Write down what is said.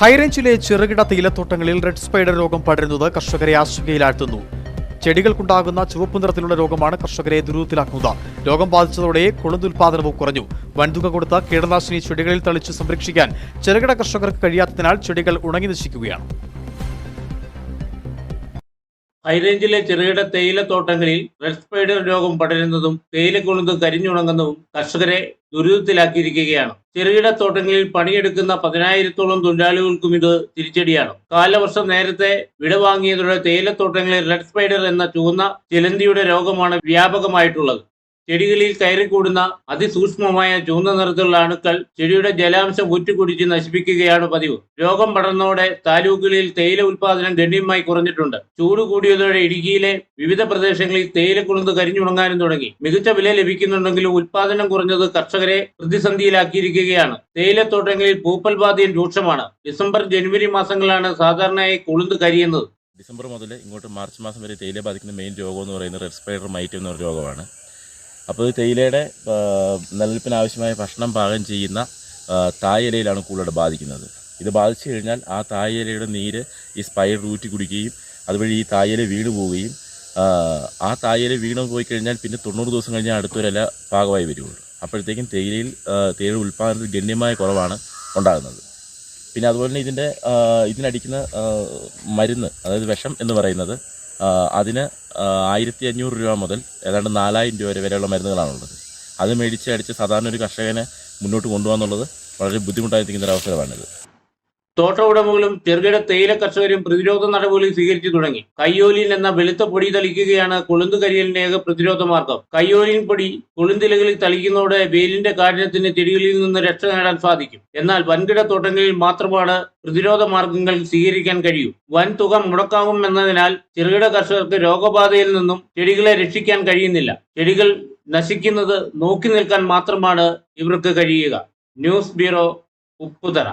ഹൈറേഞ്ചിലെ ചെറുകിട തേയിലത്തോട്ടങ്ങളിൽ red spider രോഗം പടരുന്നത് കർഷകരെ ആശങ്കയിലാഴ്ത്തുന്നു ചെടികൾക്കുണ്ടാകുന്ന ചുവപ്പ് നിറത്തിലുള്ള രോഗമാണ് കർഷകരെ ദുരിതത്തിലാക്കുന്നത്. രോഗം ബാധിച്ചതോടെ കൊളുന്തുൽപാദനവും കുറഞ്ഞു. വൻതുക കൊടുത്ത കീടനാശിനി ചെടികളിൽ തളിച്ച് സംരക്ഷിക്കാൻ ചെറുകിട കർഷകർക്ക് കഴിയാത്തതിനാൽ ചെടികൾ ഉണങ്ങി നശിക്കുകയാണ്. ഹൈറേഞ്ചിലെ ചെറുകിട തേയിലത്തോട്ടങ്ങളിൽ റെഡ് സ്പൈഡർ രോഗം പടരുന്നതും തേയിലക്കൊളുന്ത് കരിഞ്ഞുണങ്ങുന്നതും കർഷകരെ ദുരിതത്തിലാക്കിയിരിക്കുകയാണ്. ചെറുകിട തോട്ടങ്ങളിൽ പണിയെടുക്കുന്ന പതിനായിരത്തോളം തൊഴിലാളികൾക്കും ഇത് തിരിച്ചടിയാണ്. കാലവർഷം നേരത്തെ വിടവാങ്ങിയതോടെ തേയിലത്തോട്ടങ്ങളിൽ റെഡ് സ്പൈഡർ എന്ന ചുവന്ന ചിലന്തിയുടെ രോഗമാണ് വ്യാപകമായിട്ടുള്ളത്. ചെടികളിൽ കയറിക്കൂടുന്ന അതിസൂക്ഷ്മമായ ചുവന്ന നിറത്തിലുള്ള അണുക്കൾ ചെടിയുടെ ജലാംശം ഊറ്റുകുടിച്ച് നശിപ്പിക്കുകയാണ് പതിവ്. രോഗം പടർന്നതോടെ താലൂക്കുകളിൽ തേയില ഉൽപാദനം ഗണ്യമായി കുറഞ്ഞിട്ടുണ്ട്. ചൂട് കൂടിയതോടെ ഇടുക്കിയിലെ വിവിധ പ്രദേശങ്ങളിൽ തേയില തേയിലക്കുളുന്ത് കരിഞ്ഞുണങ്ങാനും തുടങ്ങി. മികച്ച വില ലഭിക്കുന്നുണ്ടെങ്കിലും ഉൽപാദനം കുറഞ്ഞത് കർഷകരെ പ്രതിസന്ധിയിലാക്കിയിരിക്കുകയാണ്. തേയിലത്തോട്ടങ്ങളിൽ പൂപ്പൽ ബാധയും രൂക്ഷമാണ്. ഡിസംബർ ജനുവരി മാസങ്ങളിലാണ് സാധാരണയായി കൊളുന്ത് കരിയുന്നത്. ഡിസംബർ മുതൽ ഇങ്ങോട്ട് മാർച്ച് മാസം വരെ തേയില ബാധിക്കുന്ന മെയിൻ രോഗം എന്ന് പറയുന്നത് റെഡ് സ്പൈഡർ മൈറ്റ് എന്നൊരു രോഗമാണ്. അപ്പോൾ ഇത് തേയിലയുടെ നിലനിൽപ്പിന് ആവശ്യമായ ഭക്ഷണം പാകം ചെയ്യുന്ന തായിലയിലാണ് കൂടുതലായിട്ട് ബാധിക്കുന്നത്. ഇത് ബാധിച്ചു കഴിഞ്ഞാൽ ആ തായിലയുടെ നീര് ഈ സ്പൈർ ഊറ്റി കുടിക്കുകയും അതുവഴി ഈ തായില വീണ് പോവുകയും ആ, തായില വീണ് പോയി കഴിഞ്ഞാൽ പിന്നെ തൊണ്ണൂറ് ദിവസം കഴിഞ്ഞാൽ അടുത്തൊരല പാകമായി വരുള്ളൂ. അപ്പോഴത്തേക്കും തേയിലയിൽ തേയില ഉൽപ്പാദനത്തിൽ ഗണ്യമായ കുറവാണ് ഉണ്ടാകുന്നത്. പിന്നെ അതുപോലെ തന്നെ ഇതിന്റെ ഇതിനടിക്കുന്ന മരുന്ന് അതായത് വിഷം എന്ന് പറയുന്നത് അതിന് ആയിരത്തി അഞ്ഞൂറ് രൂപ മുതൽ ഏതാണ്ട് നാലായിരം രൂപ വരെ വരെയുള്ള മരുന്നുകളാണുള്ളത്. അത് മേടിച്ച് അടിച്ച് സാധാരണ ഒരു കർഷകനെ മുന്നോട്ട് കൊണ്ടുപോകാന്നുള്ളത് വളരെ ബുദ്ധിമുട്ടായിരിക്കുന്ന ഒരു അവസരമാണിത് തോട്ട ഉടമകളും ചെറുകിട തേയില കർഷകരും പ്രതിരോധ നടപടികൾ സ്വീകരിച്ചു തുടങ്ങി. കയ്യോലിൻ എന്ന വെളുത്ത പൊടി തളിക്കുകയാണ് കൊളുന്ത് കരിയലിന്റെ ഏക പ്രതിരോധ മാർഗം. കയ്യോലിൻ പൊടി കൊളുന്തിലകളിൽ തളിക്കുന്നതോടെ വെയിലിന്റെ കാഠിനത്തിന് ചെടികളിൽ നിന്ന് രക്ഷ നേടാൻ സാധിക്കും. എന്നാൽ വൻകിട തോട്ടങ്ങളിൽ മാത്രമാണ് പ്രതിരോധ മാർഗങ്ങൾ സ്വീകരിക്കാൻ കഴിയൂ. വൻ തുക മുടക്കാവും എന്നതിനാൽ ചെറുകിട കർഷകർക്ക് രോഗബാധയിൽ നിന്നും ചെടികളെ രക്ഷിക്കാൻ കഴിയുന്നില്ല. ചെടികൾ നശിക്കുന്നത് നോക്കി നിൽക്കാൻ മാത്രമാണ് ഇവർക്ക് കഴിയുക. News bureau Upputhara.